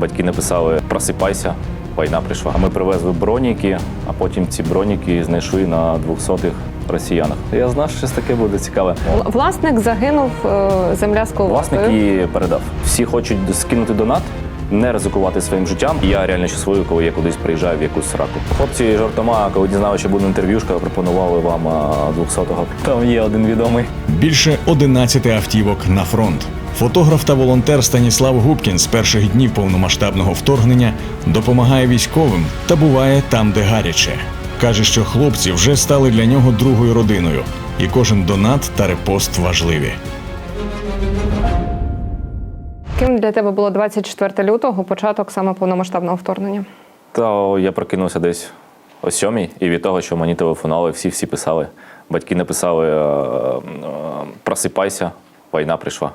Батьки написали Просипайся, війна прийшла. Ми привезли броніки, а потім ці броніки знайшли на 200-х росіянах. Я знав, що щось таке буде цікаве. Власник загинув, е, земля з Власник і передав. Всі хочуть скинути донат, не ризикувати своїм життям. Я реально щасливий, коли я кудись приїжджаю в якусь сраку. Хлопці жартома, коли дізналися, що буде інтерв'юшка, пропонували вам а, 200-го. Там є один відомий. Більше 11 автівок на фронт. Фотограф та волонтер Станіслав Губкін з перших днів повномасштабного вторгнення допомагає військовим та буває там, де гаряче. Каже, що хлопці вже стали для нього другою родиною, і кожен донат та репост важливі. Ким для тебе було 24 лютого, початок саме повномасштабного вторгнення? Та я прокинувся десь о сьомій, і від того, що мені телефонували, всі всі писали. Батьки написали е, е, Просипайся, війна прийшла.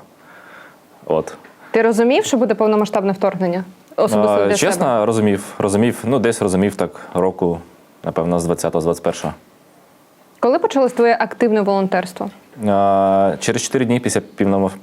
От. Ти розумів, що буде повномасштабне вторгнення? Особисто для Чесно, себе? розумів. Розумів, ну десь розумів так року, напевно, з 20-го, з 21-го. Коли почалось твоє активне волонтерство? Через 4 дні після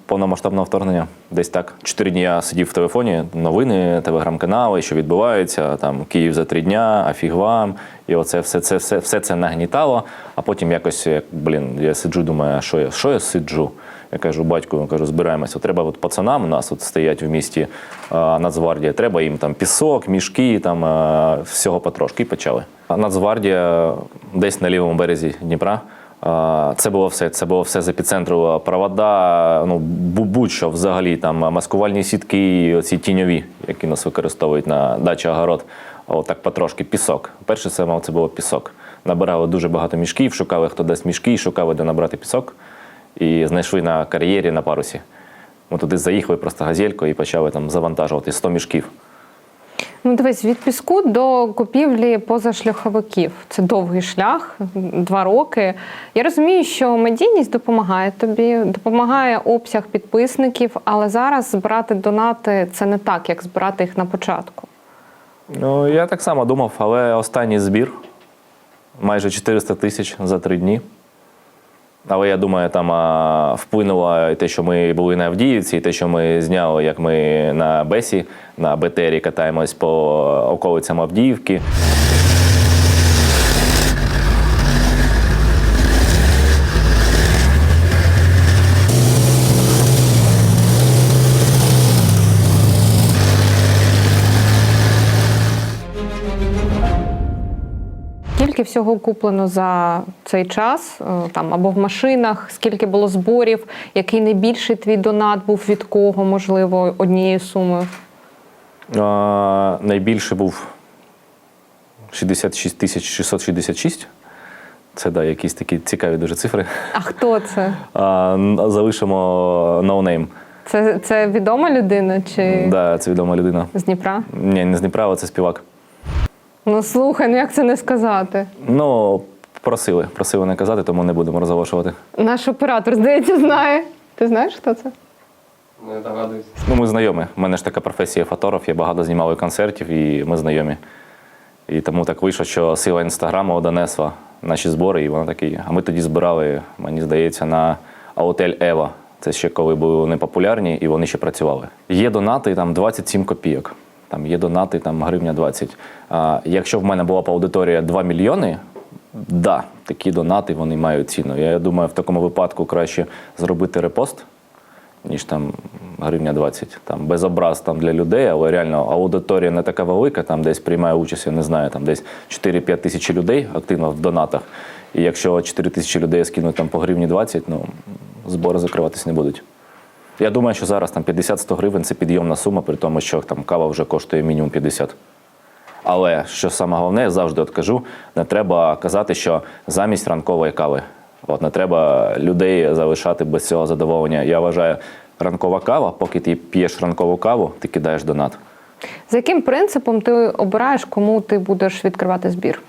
повномасштабного вторгнення, десь так. 4 дні я сидів в телефоні, новини, телеграм-канали, що відбувається, там Київ за 3 дня, а фіг вам. І оце все це, все, все це нагнітало. А потім якось, як, блін, я сиджу, думаю, що я, що я сиджу? Я кажу, батьку, кажу, збираємося. Треба от пацанам у нас от стоять в місті е, Нацгвардія. Треба їм там пісок, мішки, там е, всього потрошки і почали. А Нацгвардія десь на лівому березі Дніпра. А, Це було все. Це було все з епіцентру. Провода, ну бу- будь-що взагалі там маскувальні сітки, оці тіньові, які нас використовують на дачі огород. Отак потрошки пісок. Перше це мав це було пісок. Набирали дуже багато мішків, шукали, хто дасть мішки, шукали, де набрати пісок. І знайшли на кар'єрі на парусі. Ми туди заїхали просто газелькою і почали там завантажувати 100 мішків. Ну, дивись, від піску до купівлі позашляховиків. Це довгий шлях, два роки. Я розумію, що медійність допомагає тобі, допомагає обсяг підписників, але зараз збирати донати це не так, як збирати їх на початку. Ну, я так само думав, але останній збір майже 400 тисяч за три дні. Але я думаю, там а, вплинуло те, що ми були на Авдіївці, і те, що ми зняли, як ми на Бесі, на БТРі катаємось по околицям Авдіївки. Скільки всього куплено за цей час, е, там або в машинах, скільки було зборів, який найбільший твій донат був від кого, можливо, однією сумою? А, найбільше був 66 тисяч 666. Це да, якісь такі цікаві дуже цифри. А хто це? А, залишимо ноунейм. Це, це відома людина чи Да, це відома людина. з Дніпра? Ні, не з Дніпра, але це співак. Ну слухай, ну як це не сказати? Ну, просили, просили не казати, тому не будемо розголошувати. Наш оператор, здається, знає. Ти знаєш, хто це? Не догадуюсь. Ну, ми знайомі. У мене ж така професія фотограф, я багато знімав концертів, і ми знайомі. І тому так вийшло, що сила інстаграму донесла наші збори, і вона такий. А ми тоді збирали, мені здається, на Аутель Ева. Це ще коли були непопулярні, і вони ще працювали. Є донати там 27 копійок. Там є донати, там гривня 20. А, якщо в мене була б аудиторія 2 мільйони, да, такі донати вони мають ціну. Я думаю, в такому випадку краще зробити репост, ніж там гривня 20. Там без образ там для людей, але реально аудиторія не така велика, там десь приймає участь, я не знаю, там десь 4-5 тисячі людей активно в донатах. І якщо 4 тисячі людей скинуть там по гривні 20, ну збори закриватись не будуть. Я думаю, що зараз там 50-100 гривень це підйомна сума, при тому, що там кава вже коштує мінімум 50. Але що саме головне, я завжди от кажу, не треба казати, що замість ранкової кави. От не треба людей залишати без цього задоволення. Я вважаю, ранкова кава, поки ти п'єш ранкову каву, ти кидаєш донат. За яким принципом ти обираєш, кому ти будеш відкривати збір?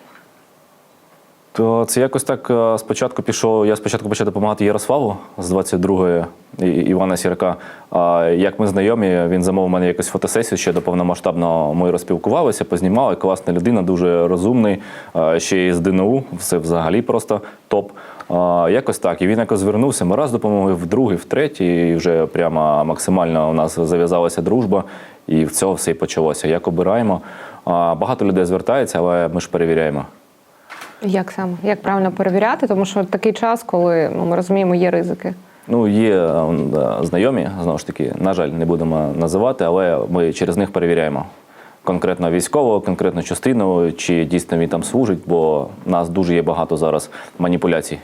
То це якось так е, спочатку пішов. Я спочатку почав допомагати Ярославу з 22-ї Івана Сірка. А як ми знайомі, він замовив мене якусь фотосесію ще до повномасштабного. Ми розпілкувалися, познімали. Класна людина, дуже розумний. Ще й з ДНУ, все взагалі просто топ. Якось так. І він якось звернувся. Ми раз допомогли, в другий, в третій. І вже прямо максимально у нас зав'язалася дружба. І в цього все і почалося. Як обираємо? Багато людей звертається, але ми ж перевіряємо. Як саме? Як правильно перевіряти? Тому що такий час, коли ну, ми розуміємо, є ризики. Ну, є знайомі, знову ж таки, на жаль, не будемо називати, але ми через них перевіряємо конкретно військового, конкретно частину, чи дійсно він там служить, бо нас дуже є багато зараз маніпуляцій.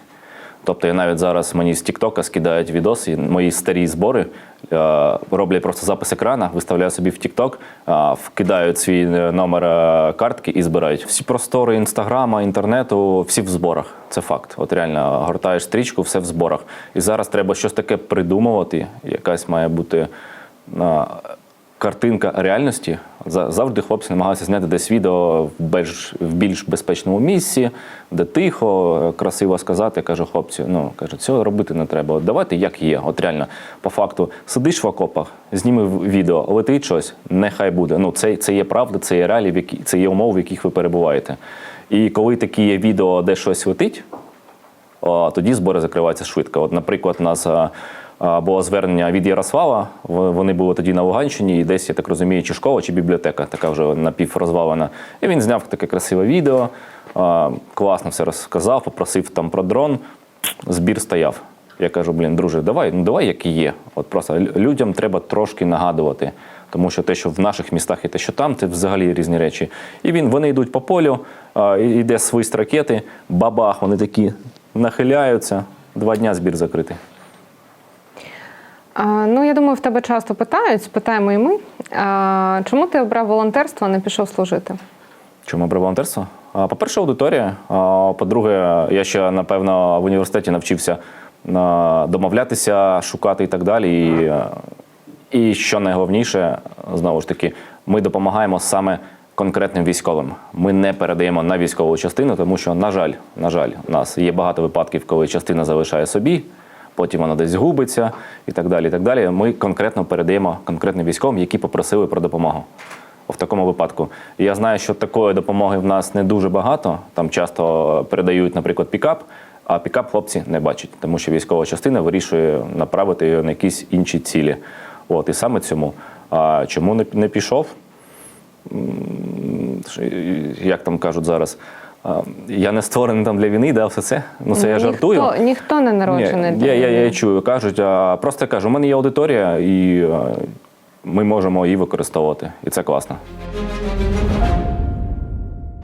Тобто я навіть зараз мені з Тіктока скидають відоси, мої старі збори, е, роблять просто запис екрана, виставляю собі в Тікток, е, вкидають свій е, номер картки і збирають. Всі простори інстаграма, інтернету, всі в зборах. Це факт. От реально гортаєш стрічку, все в зборах. І зараз треба щось таке придумувати. Якась має бути картинка реальності. Завжди хлопці намагаються зняти десь відео в більш, в більш безпечному місці, де тихо, красиво сказати. Кажу, хлопці, ну каже, цього робити не треба. От давайте як є. От реально, по факту, сидиш в окопах, зніми відео, летить щось, нехай буде. Ну, це, це є правда, це є які, це є умови, в яких ви перебуваєте. І коли такі є відео, де щось летить, тоді збори закриваються швидко. От, наприклад, у нас було звернення від Ярослава. Вони були тоді на Луганщині, і десь, я так розумію, чи школа, чи бібліотека, така вже напіврозвалена. І він зняв таке красиве відео, класно все розказав, попросив там про дрон. Збір стояв. Я кажу, блін, друже, давай, ну давай як і є. От просто людям треба трошки нагадувати. Тому що те, що в наших містах і те, що там, це взагалі різні речі. І він, вони йдуть по полю, йде свист ракети, бабах, вони такі нахиляються. Два дня збір закритий. Ну, я думаю, в тебе часто питають, спитаємо і ми. Чому ти обрав волонтерство, а не пішов служити? Чому обрав волонтерство? По-перше, аудиторія. По-друге, я ще, напевно, в університеті навчився домовлятися, шукати і так далі. І, і що найголовніше, знову ж таки, ми допомагаємо саме конкретним військовим. Ми не передаємо на військову частину, тому що, на жаль, на жаль, у нас є багато випадків, коли частина залишає собі, потім вона десь губиться і так далі. І так далі. Ми конкретно передаємо конкретним військовим, які попросили про допомогу в такому випадку. Я знаю, що такої допомоги в нас не дуже багато. Там часто передають, наприклад, пікап, а пікап хлопці не бачать, тому що військова частина вирішує направити його на якісь інші цілі. От і саме цьому. А чому не, пішов? Як там кажуть зараз? Я не створений там для війни, да, все це. Ну це я ніхто, жартую. Ніхто не народжений. Ні, для я, я, я війни. чую, кажуть, а просто я кажу, у мене є аудиторія, і а, ми можемо її використовувати. І це класно.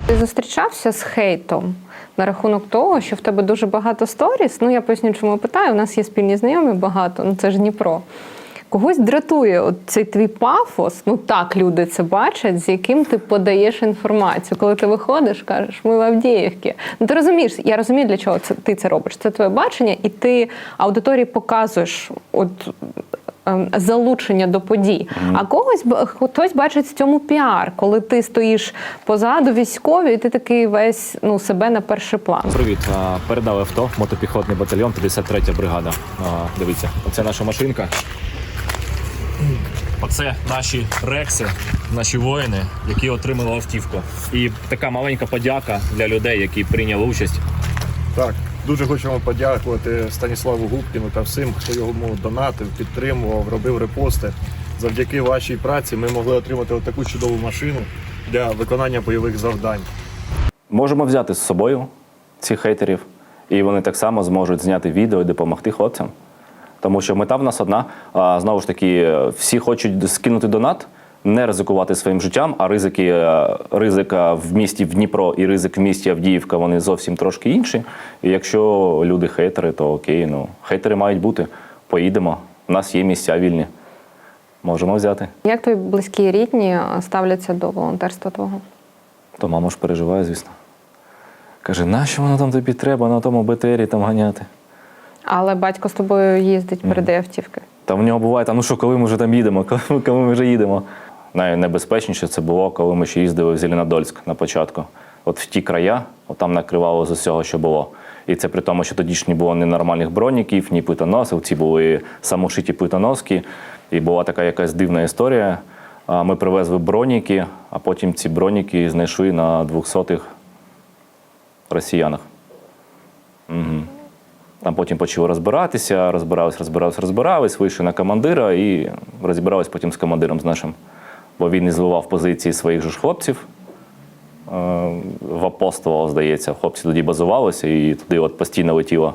Ти зустрічався з хейтом на рахунок того, що в тебе дуже багато сторіс. Ну я поясню, чому питаю. У нас є спільні знайомі багато, ну це ж Дніпро. Когось дратує от цей твій пафос, ну так люди це бачать, з яким ти подаєш інформацію. Коли ти виходиш, кажеш, ми в Авдіївці. Ну ти розумієш, я розумію, для чого це ти це робиш. Це твоє бачення, і ти аудиторії показуєш от ем, залучення до подій. А когось хтось бачить в цьому піар, коли ти стоїш позаду військові, і ти такий весь ну себе на перший план. Привіт, передав авто, мотопіхотний батальйон, 53 бригада. Дивіться, оце наша машинка. Оце наші рекси, наші воїни, які отримали автівку. І така маленька подяка для людей, які прийняли участь. Так, дуже хочемо подякувати Станіславу Губкіну та всім, хто йому донатив, підтримував, робив репости. Завдяки вашій праці ми могли отримати таку чудову машину для виконання бойових завдань. Можемо взяти з собою цих хейтерів, і вони так само зможуть зняти відео і допомогти хлопцям. Тому що мета в нас одна. А, знову ж таки, всі хочуть скинути донат, не ризикувати своїм життям, а ризики, е, ризика в місті в Дніпро і ризик в місті Авдіївка вони зовсім трошки інші. І якщо люди хейтери, то окей, ну хейтери мають бути. Поїдемо. У нас є місця вільні. Можемо взяти. Як твої близькі і рідні ставляться до волонтерства твого? То мама ж переживає, звісно. Каже, нащо воно там тобі треба на тому БТРі там ганяти? Але батько з тобою їздить, передає автівки. Та в нього буває, та ну що, коли ми вже там їдемо, коли, ми- коли ми вже їдемо. Найнебезпечніше це було, коли ми ще їздили в Зеленодольськ на початку. От в ті края, от там накривало з усього, що було. І це при тому, що тоді ж не було ні нормальних броніків, ні питоносів, ці були самошиті питоноски. І була така якась дивна історія. Ми привезли броніки, а потім ці броніки знайшли на 200-х росіянах. Угу. Там потім почали розбиратися, розбирались, розбирались, розбирались, вийшли на командира і розібрались потім з командиром з нашим. бо він і звивав позиції своїх же ж хлопців. Е, В апостолах, здається, хлопці тоді базувалися і туди от постійно летіло.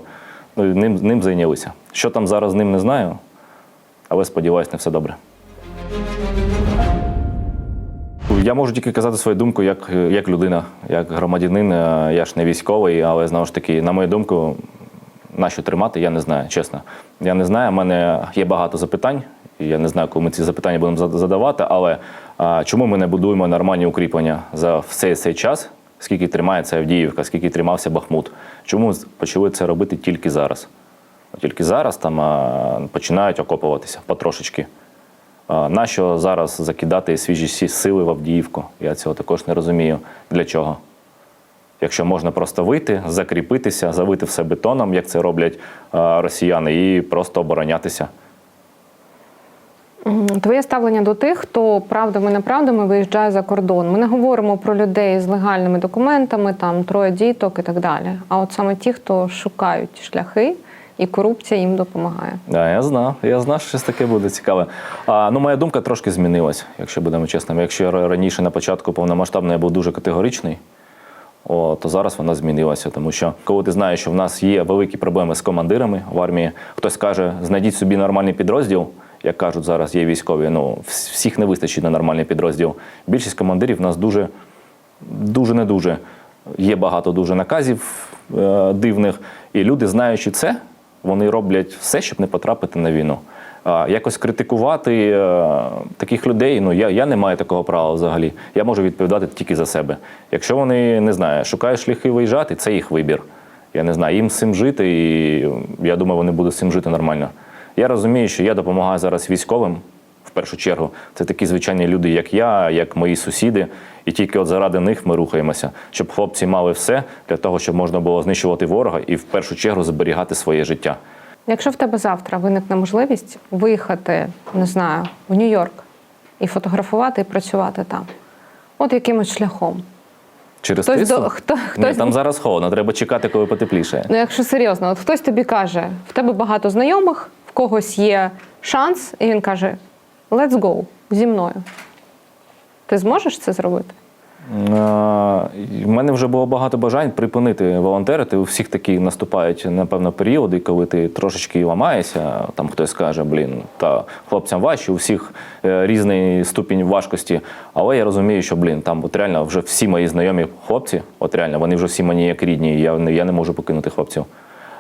Ну, ним, ним зайнялися. Що там зараз з ним не знаю, але сподіваюся, не все добре. Я можу тільки казати свою думку як, як людина, як громадянин. Е, Я ж не військовий, але знову ж таки, на мою думку, на що тримати, я не знаю, чесно. Я не знаю, у мене є багато запитань. Я не знаю, коли ми ці запитання будемо задавати, але а, чому ми не будуємо нормальні укріплення за все цей час, скільки тримається Авдіївка, скільки тримався Бахмут? Чому почали це робити тільки зараз? Тільки зараз там а, починають окопуватися потрошечки. А, Нащо зараз закидати свіжі сили в Авдіївку? Я цього також не розумію. Для чого? Якщо можна просто вийти, закріпитися, завити все бетоном, як це роблять росіяни, і просто оборонятися. Твоє ставлення до тих, хто правдами неправдами виїжджає за кордон. Ми не говоримо про людей з легальними документами, там троє діток і так далі. А от саме ті, хто шукають шляхи, і корупція їм допомагає. Да, я знав. Я знав, що щось таке буде цікаве. А, ну, моя думка трошки змінилась, якщо будемо чесними. Якщо раніше на початку повномасштабно я був дуже категоричний, о, то зараз вона змінилася. Тому що коли ти знаєш, що в нас є великі проблеми з командирами в армії, хтось каже, знайдіть собі нормальний підрозділ. Як кажуть зараз, є військові. Ну всіх не вистачить на нормальний підрозділ. Більшість командирів в нас дуже дуже не дуже. Є багато дуже наказів е, дивних, і люди, знаючи це, вони роблять все, щоб не потрапити на війну. Якось критикувати е, таких людей, ну я, я не маю такого права взагалі. Я можу відповідати тільки за себе. Якщо вони не знаю, шукають шляхи виїжджати, це їх вибір. Я не знаю, їм з цим жити, і я думаю, вони будуть з цим жити нормально. Я розумію, що я допомагаю зараз військовим в першу чергу. Це такі звичайні люди, як я, як мої сусіди. І тільки от заради них ми рухаємося, щоб хлопці мали все для того, щоб можна було знищувати ворога і в першу чергу зберігати своє життя. Якщо в тебе завтра виникне можливість виїхати, не знаю, в Нью-Йорк і фотографувати і працювати там, от якимось шляхом. Через Хтось до- хто- Ні, там зараз холодно, треба чекати, коли потепліше. Ну, якщо серйозно, от хтось тобі каже, в тебе багато знайомих, в когось є шанс, і він каже: Let's go зі мною. Ти зможеш це зробити? У мене вже було багато бажань припинити волонтерити. У всіх такі наступають, напевно, періоди, коли ти трошечки ламаєшся. Там хтось каже, блін, та хлопцям важче, у всіх е, різний ступінь важкості. Але я розумію, що блін, там от реально вже всі мої знайомі хлопці, от реально, вони вже всі мені як рідні, я, я не можу покинути хлопців.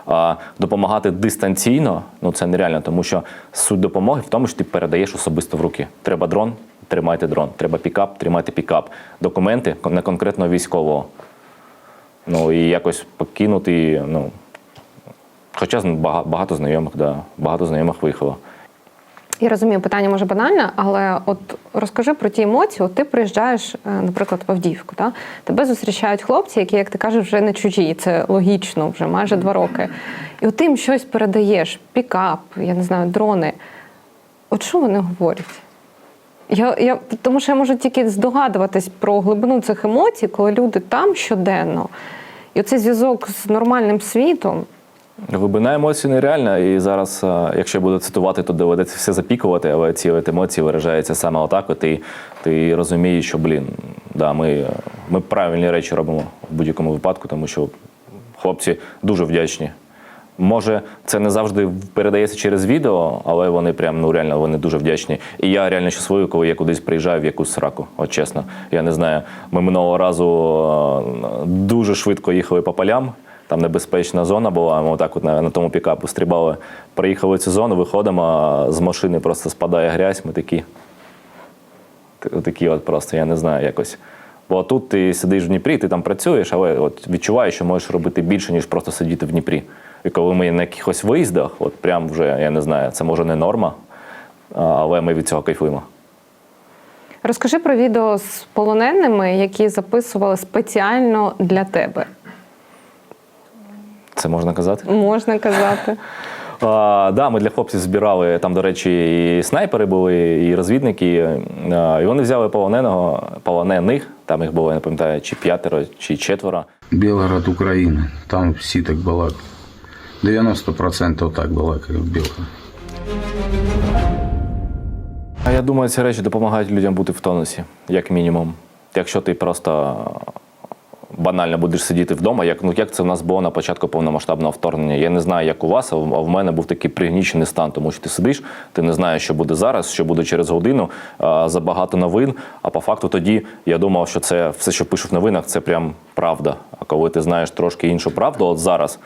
А допомагати дистанційно ну це нереально, тому що суть допомоги в тому, що ти передаєш особисто в руки. Треба дрон, тримайте дрон. Треба пікап, тримайте пікап. Документи на конкретного військового. Ну і якось покинути. Ну, хоча багато знайомих, да, багато знайомих виїхало. Я розумію, питання може банальне, але от розкажи про ті емоції. От ти приїжджаєш, е, наприклад, в Авдіївку, та? тебе зустрічають хлопці, які, як ти кажеш, вже не чужі. і Це логічно, вже майже два роки. І от ти їм щось передаєш, пікап, я не знаю, дрони. От що вони говорять? Я, я, тому що я можу тільки здогадуватись про глибину цих емоцій, коли люди там щоденно. І оцей зв'язок з нормальним світом. Глибина емоцій нереальна, і зараз, е, якщо я буду цитувати, то доведеться все запікувати, але ці емоції виражаються саме отак. От і ти розумієш, що блін, да, ми, ми правильні речі робимо в будь-якому випадку, тому що хлопці дуже вдячні. Може, це не завжди передається через відео, але вони прям ну реально вони дуже вдячні. І я реально щасливий, коли я кудись приїжджаю в якусь сраку. От чесно. Я не знаю. Ми минулого разу е, дуже швидко їхали по полям. Там небезпечна зона була. Ми отак от на, на тому пікапу стрибали. Приїхали в цю зону, виходимо, з машини просто спадає грязь. Ми такі. Такі от просто, я не знаю, якось. Бо тут ти сидиш в Дніпрі, ти там працюєш, але от відчуваєш, що можеш робити більше, ніж просто сидіти в Дніпрі. І коли ми на якихось виїздах, от прям вже, я не знаю, це може не норма, але ми від цього кайфуємо. Розкажи про відео з полоненими, які записували спеціально для тебе. Це можна казати? Можна казати. А, да, ми для хлопців збирали там, до речі, і снайпери були, і розвідники. А, і вони взяли полоненого, полонених, там їх було, я не пам'ятаю, чи п'ятеро, чи четверо. Белгород, Украина. Там всі так балакають. 90% так в Белгороді. А я думаю, ці речі допомагають людям бути в тонусі, як мінімум. Якщо ти просто банально будеш сидіти вдома, як, ну, як це в нас було на початку повномасштабного вторгнення. Я не знаю, як у вас, а в, мене був такий пригнічений стан, тому що ти сидиш, ти не знаєш, що буде зараз, що буде через годину, забагато новин. А по факту тоді я думав, що це все, що пишуть в новинах, це прям правда. А коли ти знаєш трошки іншу правду, от зараз.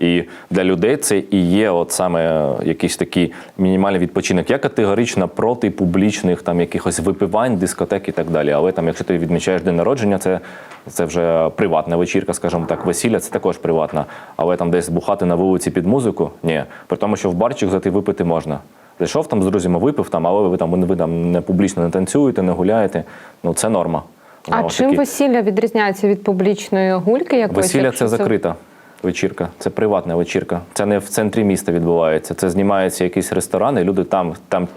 І для людей це і є от саме якийсь такий мінімальний відпочинок. Я категорично проти публічних там якихось випивань, дискотек і так далі. Але там, якщо ти відмічаєш день народження, це, це вже приватна вечірка, скажімо так, весілля це також приватна. Але там десь бухати на вулиці під музику ні. При тому, що в барчик зайти випити можна. Зайшов там з друзями, випив там, але ви там ви там не публічно не танцюєте, не гуляєте. Ну це норма. А чим таки. весілля відрізняється від публічної гульки? Якоїсь, Весілля це закрита вечірка, це приватна вечірка. Це не в центрі міста відбувається. Це знімається якийсь ресторан, і люди там, там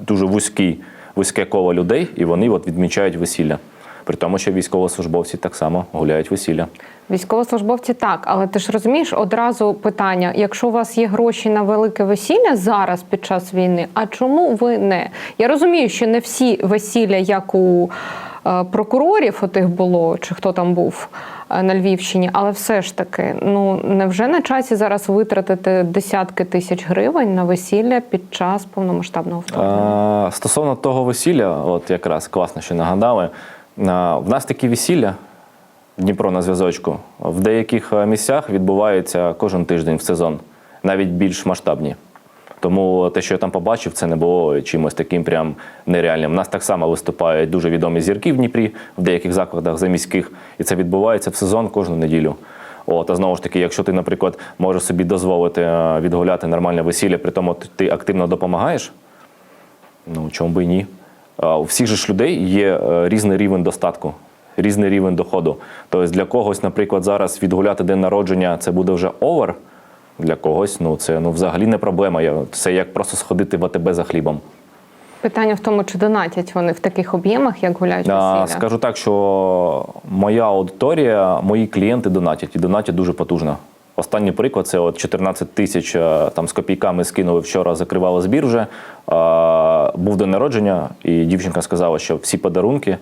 дуже вузькі, вузьке коло людей, і вони от відмічають весілля. При тому, що військовослужбовці так само гуляють весілля. Військовослужбовці так, але ти ж розумієш одразу питання: якщо у вас є гроші на велике весілля зараз під час війни, а чому ви не? Я розумію, що не всі весілля, як у е, прокурорів, отих було, чи хто там був на Львівщині, але все ж таки, ну невже на часі зараз витратити десятки тисяч гривень на весілля під час повномасштабного вторгнення? Стосовно того весілля, от якраз класно, що нагадали. В нас такі весілля, Дніпро на зв'язочку, в деяких е, місцях відбуваються кожен тиждень в сезон, навіть більш масштабні. Тому те, що я там побачив, це не було чимось таким прям нереальним. У нас так само виступають дуже відомі зірки в Дніпрі, в деяких закладах заміських, і це відбувається в сезон кожну неділю. От, а знову ж таки, якщо ти, наприклад, можеш собі дозволити е, відгуляти нормальне весілля, при тому ти активно допомагаєш, Ну, чому би і ні? У всіх же ж людей є е, різний рівень достатку, різний рівень доходу. Тобто для когось, наприклад, зараз відгуляти день народження це буде вже овер. Для когось ну, це ну, взагалі не проблема. Я- Це як просто сходити в АТБ за хлібом. Питання в тому, чи донатять вони в таких об'ємах, як гуляють весілля? скажу так, що моя аудиторія, мої клієнти донатять і донатять дуже потужно. Останній приклад це от 14 тисяч е, там з копійками скинули вчора, закривали збір вже. Був день народження, і дівчинка сказала, що всі подарунки е,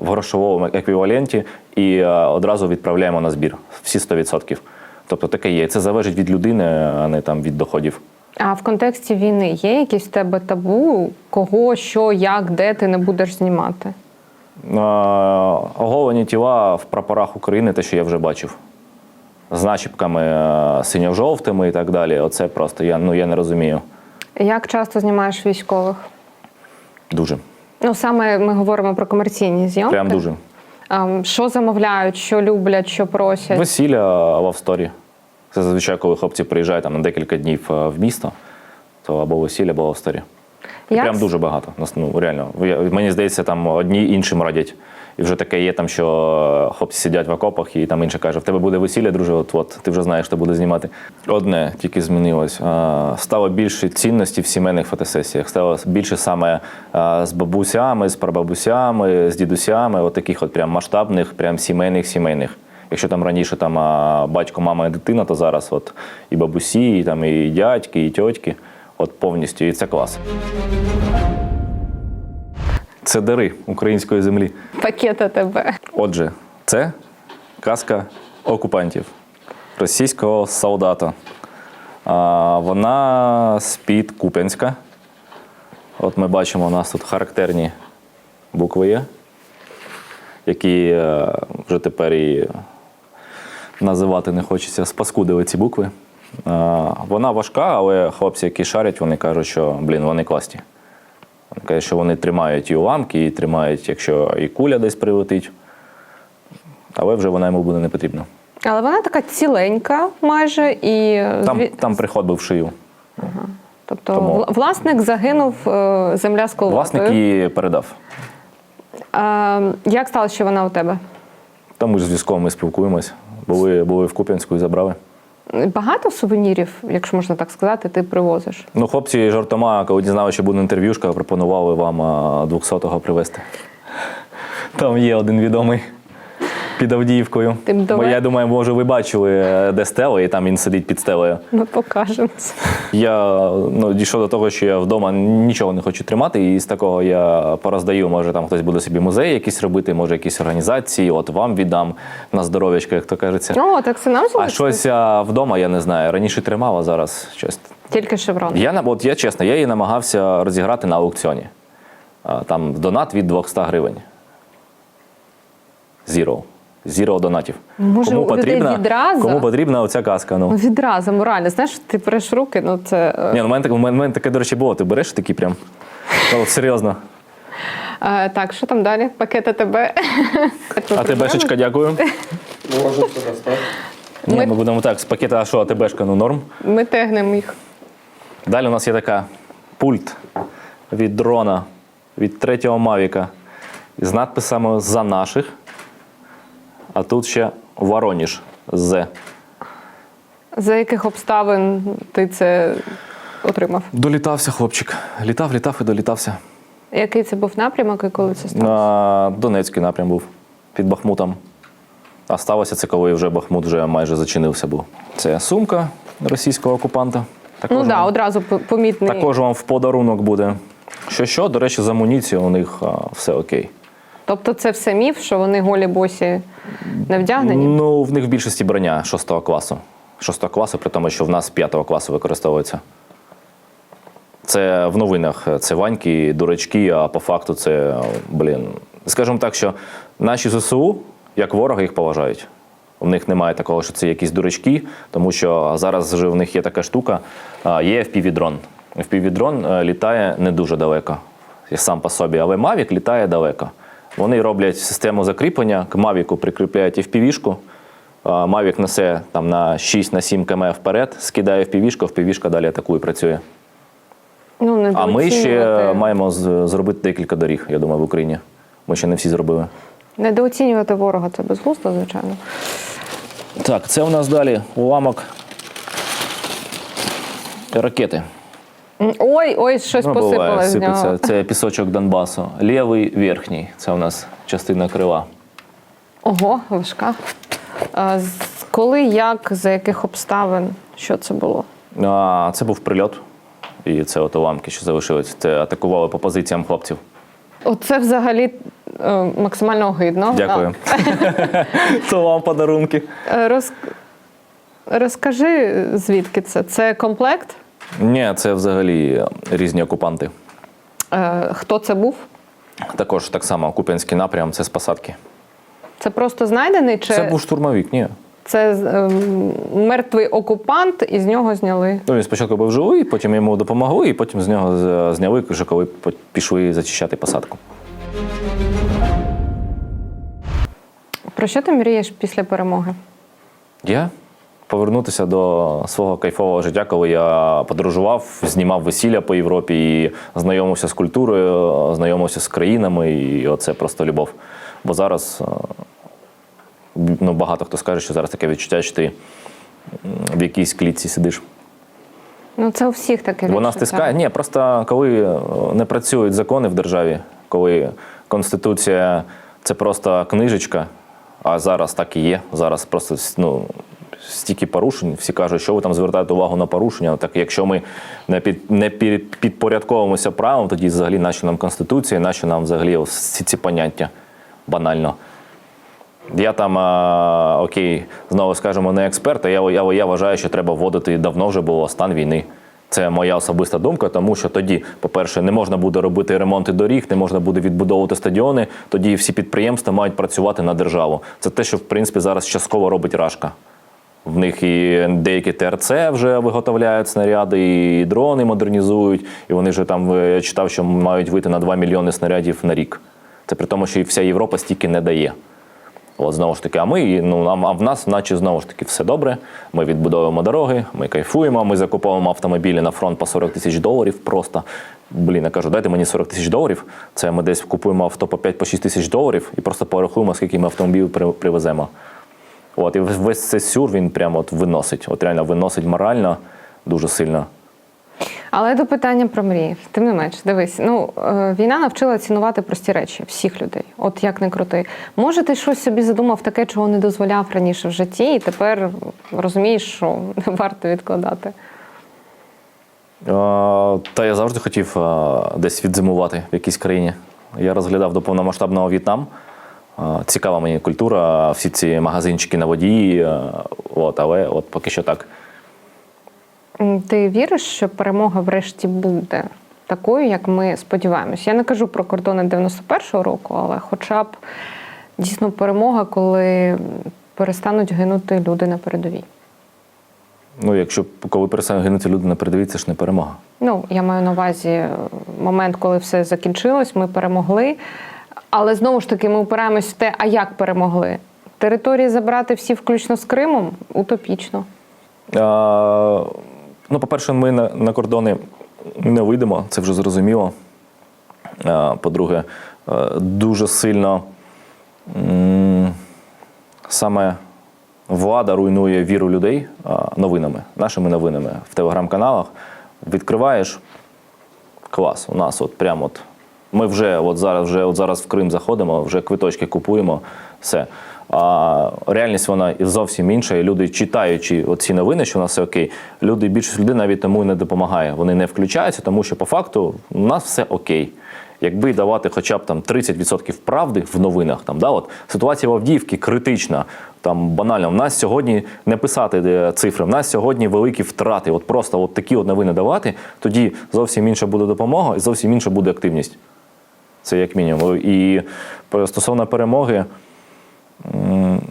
в грошовому еквіваленті і е, одразу відправляємо на збір. Всі 100%. Тобто таке є. Це залежить від людини, а не там від доходів. А в контексті війни є якісь в тебе табу, кого, що, як, де ти не будеш знімати? Оголені тіла в прапорах України, те, що я вже бачив. З начіпками е, синьо-жовтими і так далі. Оце просто я, ну, я не розумію. Як часто знімаєш військових? Дуже. Ну саме ми говоримо про комерційні зйомки. Прям дуже. А, що замовляють, що люблять, що просять? Весілля в австорі. Це зазвичай, коли хлопці приїжджають там, на декілька днів е, в місто, то або весілля, або австорі. Як Прям дуже багато. Ну, реально. Мені здається, там одні іншим радять. І вже таке є, там, що хлопці сидять в окопах, і там інший каже: в тебе буде весілля, друже, от, от ти вже знаєш, хто буде знімати. Одне тільки змінилось. Стало більше цінності в сімейних фотосесіях. Стало більше саме з бабусями, з прабабусями, з дідусями, от от прям масштабних, прям сімейних сімейних. Якщо там раніше там батько, мама і дитина, то зараз от і бабусі, і там і дядьки, і тьотьки. От повністю, і це клас. Це дари української землі. пакета тебе? Отже, це казка окупантів російського солдата. А, вона з-під Куп'янська. От ми бачимо, у нас тут характерні букви є, які е, вже тепер і називати не хочеться, спаскудили ці букви. А, вона важка, але хлопці, які шарять, вони кажуть, що блін, вони класні. Кажуть, що вони тримають і уламки, і тримають, якщо і куля десь прилетить. Але вже вона йому буде не потрібна. Але вона така ціленька майже і Там, там приход був в шию. тобто тому- власник загинув е, земля з Власник її передав. Е, як сталося, що вона у тебе? Там ми ж з військовими спілкуємось. Були, були в Куп'янську і забрали. Багато сувенірів, якщо можна так сказати, ти привозиш. Ну, хлопці жартома, коли дізналися, що буде інтерв'юшка, пропонували вам а, 200-го привезти. Там є один відомий під Авдіївкою. Ти б Бо я думаю, може, ви бачили, е, де стела, і там він сидить під стелею. Ми покажемо. Я ну, дійшов до того, що я вдома нічого не хочу тримати, і з такого я пороздаю. Може, там хтось буде собі музей якийсь робити, може якісь організації, от вам віддам на здоров'ячко, як то кажеться. О, так це нам А щось я вдома, я не знаю. Раніше тримав, а зараз щось. Тільки шеврон. Я от я чесно, я її намагався розіграти на аукціоні. Там донат від 200 гривень. Zero. Zero донатів. Може, у людей відразу? кому потрібна оця казка? Ну. Ну, Відразу, морально. Знаєш, ти береш руки, ну це. е, Ні, ну, у мене, так- у мене, таке, до речі, було. Ти береш такі прям. Серйозно. Е, так, що там далі? Пакет АТБ. А ТБшечка, дякую. Можна це достати. Ні, Ми- ми будемо так, з пакета, а що, АТБшка, ну норм. Ми тегнемо їх. Далі у нас є така пульт від дрона, від третього Мавіка з надписами за наших. А тут ще Вороніж з. За яких обставин ти це отримав? Долітався хлопчик. Літав, літав і долітався. Який це був напрямок і коли це сталося? На Донецький напрям був під Бахмутом. А сталося це, коли вже Бахмут вже майже зачинився був. Це сумка російського окупанта. Також, Ну так, да, одразу помітний. також вам в подарунок буде. Що що, до речі, з амуніцією у них а, все окей. Тобто це все міф, що вони голі босі не вдягнені? Ну, в них в більшості броня 6 класу. 6 класу, при тому, що в нас 5 класу використовується. Це в новинах. Це ваньки, дурачки, а по факту це, блін. Скажімо так, що наші ЗСУ, як ворога, їх поважають. У них немає такого, що це якісь дурачки, тому що зараз вже в них є така штука, є FPV-дрон. FPV-дрон е, літає не дуже далеко, сам по собі, але Mavic літає далеко. Вони роблять систему закріплення, к Mavic прикріпляють FPV-шку, а, Mavic несе там на 6-7 км вперед, скидає FPV-шку, FPV-шка далі атакує, працює. Ну, не А ми ще маємо зробити декілька доріг, я думаю, в Україні. Ми ще не всі зробили. недооцінювати ворога це безглуздо, звичайно. Так, це у нас далі уламок ракети. Ой, ой, щось Ну, буває, посипалось з нього. Це пісочок Донбасу. Лівий верхній. Це у нас частина крила. Ого, важка. А, коли, як, за яких обставин? Що це було? А, це був прильот. І це от уламки, що залишились. Це атакували по позиціям хлопців. Оце взагалі е, максимально огидно. Дякую. Це вам подарунки. Е, роз... Розкажи, звідки це? Це комплект? Ні, це взагалі різні окупанти. Е, Хто це був? Також так само Куп'янський напрям, це з посадки. Це просто знайдений чи Це був штурмовик, ні. це ем, мертвий окупант і з нього зняли? Ну, він спочатку був живий, потім йому допомогли, і потім з нього зняли, вже коли пішли зачищати посадку. Про що ти мрієш після перемоги? Я повернутися до свого кайфового життя, коли я подорожував, знімав весілля по Європі і знайомився з культурою, знайомився з країнами, і оце просто любов. Бо зараз е, ну, багато хто скаже, що зараз таке відчуття, що ти в якійсь клітці сидиш. Ну це у всіх таке Вона стискає. Ні, просто коли е, не працюють закони в державі, коли Конституція це просто книжечка, а зараз так і є. Зараз просто ну, стільки порушень, всі кажуть, що ви там звертаєте увагу на порушення. Так якщо ми не, під, не підпорядковуємося правилам, тоді взагалі нащо нам Конституція, нащо нам взагалі ці, ці поняття банально. Я там, а, окей, знову скажемо, не експерт, а я, я, я вважаю, що треба вводити давно вже було стан війни. Це моя особиста думка, тому що тоді, по-перше, не можна буде робити ремонти доріг, не можна буде відбудовувати стадіони. Тоді всі підприємства мають працювати на державу. Це те, що в принципі зараз частково робить Рашка. В них і деякі ТРЦ вже виготовляють снаряди, і дрони модернізують. І вони вже там е, я читав, що мають вийти на 2 мільйони снарядів на рік. Це при тому, що і вся Європа стільки не дає. От знову ж таки, а ми, ну а в нас, наче знову ж таки, все добре. Ми відбудовуємо дороги, ми кайфуємо, ми закуповуємо автомобілі на фронт по 40 тисяч доларів. Просто блін, я кажу, дайте мені 40 тисяч доларів. Це ми десь купуємо авто по 5-6 тисяч доларів і просто порахуємо, скільки ми автомобілів привеземо. От, і весь цей сюр він прямо от виносить. От реально виносить морально дуже сильно. Але до питання про мрії. Тим не менш, дивись, ну е, війна навчила цінувати прості речі всіх людей. От як не крути. Може, ти щось собі задумав таке, чого не дозволяв раніше в житті, і тепер розумієш, що не варто відкладати. Е, Та я завжди хотів е, десь відзимувати в якійсь країні. Я розглядав до повномасштабного В'єтнам. Цікава мені культура, всі ці магазинчики на воді. е, От, але от поки що так. Ти віриш, що перемога врешті буде такою, як ми сподіваємось? Я не кажу про кордони 91-го року, але хоча б дійсно перемога, коли перестануть гинути люди на передовій. Ну, якщо коли перестануть гинути люди на передовій, це ж не перемога. Ну, я маю на увазі момент, коли все закінчилось, ми перемогли. Але знову ж таки, ми опираємось в те, а як перемогли? Території забрати всі, включно з Кримом, утопічно. А, ну, по-перше, ми на, на кордони не вийдемо, це вже зрозуміло. А, по-друге, е, дуже сильно м, саме влада руйнує віру людей новинами, нашими новинами в телеграм-каналах. Відкриваєш клас. У нас от прямо от. Ми вже от зараз, вже от зараз в Крим заходимо, вже квиточки купуємо, все. А реальність вона зовсім інша. І люди, читаючи ці новини, що у нас все окей, люди, більшість людей навіть тому не допомагає. Вони не включаються, тому що по факту у нас все окей. Якби давати хоча б там 30% правди в новинах, там да, от ситуація в Авдіївці критична. Там банально, в нас сьогодні не писати е, цифри, в нас сьогодні великі втрати. От просто от такі от новини давати, тоді зовсім інша буде допомога і зовсім інша буде активність. Це як мінімум. І стосовно перемоги,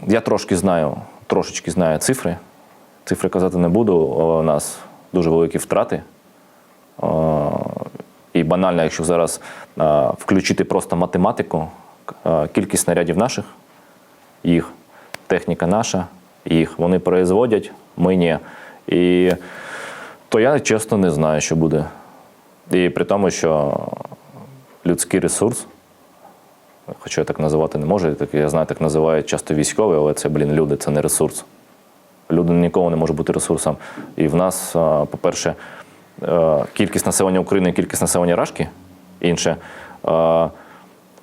я трошки знаю, трошечки знаю цифри. Цифри казати не буду. У нас дуже великі втрати. І банально, якщо зараз включити просто математику, кількість снарядів наших, їх, техніка наша, їх, вони производять, ми ні. І то я чесно не знаю, що буде. І при тому, що людський ресурс, хоча я так називати не можу, я знаю, так називають часто військові, але це, блін, люди, це не ресурс. Люди ніколи не може бути ресурсом. І в нас, по-перше, кількість населення України і кількість населення Рашки, інше,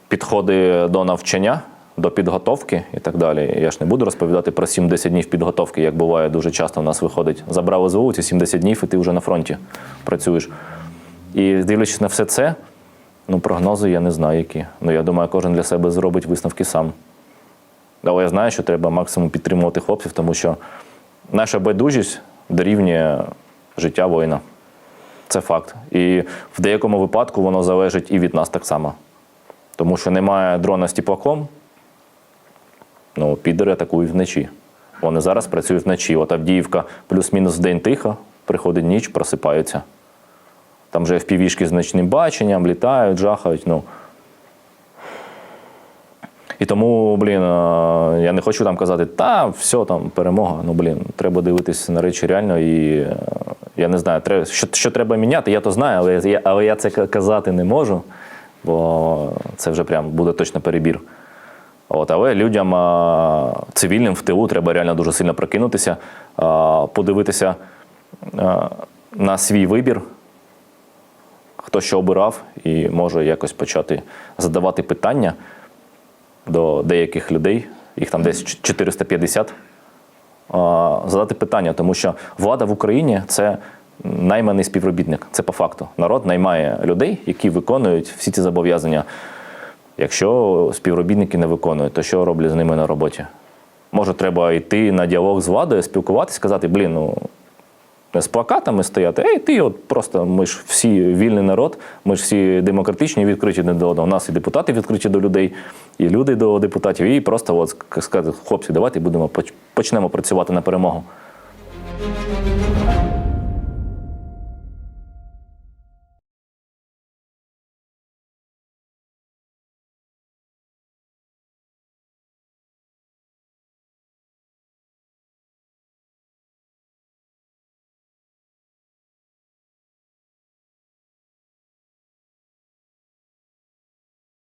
підходи до навчання, до підготовки і так далі. Я ж не буду розповідати про 7-10 днів підготовки, як буває дуже часто в нас виходить. Забрали з вулиці 70 днів, і ти вже на фронті працюєш. І дивлячись на все це, ну, прогнози я не знаю, які. Ну, я думаю, кожен для себе зробить висновки сам. Але я знаю, що треба максимум підтримувати хлопців, тому що наша байдужість дорівнює життя воїна. Це факт. І в деякому випадку воно залежить і від нас так само. Тому що немає дрона з теплаком, ну, підери атакують вночі. Вони зараз працюють вночі. От Авдіївка плюс-мінус день тихо, приходить ніч, просипаються. Там вже впівішки з ночним баченням, літають, жахають. Ну. І тому, блін, е, я не хочу там казати, та все там перемога. Ну, блін, треба дивитися на речі реально. І е, я не знаю, треба, що, що треба міняти, я то знаю, але я, але я це казати не можу, бо це вже прям буде точно перебір. От, але людям цивільним в тилу треба реально дуже сильно прокинутися, подивитися на свій вибір, хто що обирав, і може якось почати задавати питання до деяких людей, їх там десь 450, задати питання, тому що влада в Україні це найманий співробітник. Це по факту. Народ наймає людей, які виконують всі ці зобов'язання. Якщо співробітники не виконують, то що роблять з ними на роботі? Може, треба йти на діалог з владою, спілкуватися, сказати, блін, ну з плакатами стояти, ей, ти от просто ми ж всі вільний народ, ми ж всі демократичні, відкриті не до одного. У нас і депутати відкриті до людей, і люди до депутатів. І просто от сказати, хлопці, давайте будемо поч- почнемо працювати на перемогу.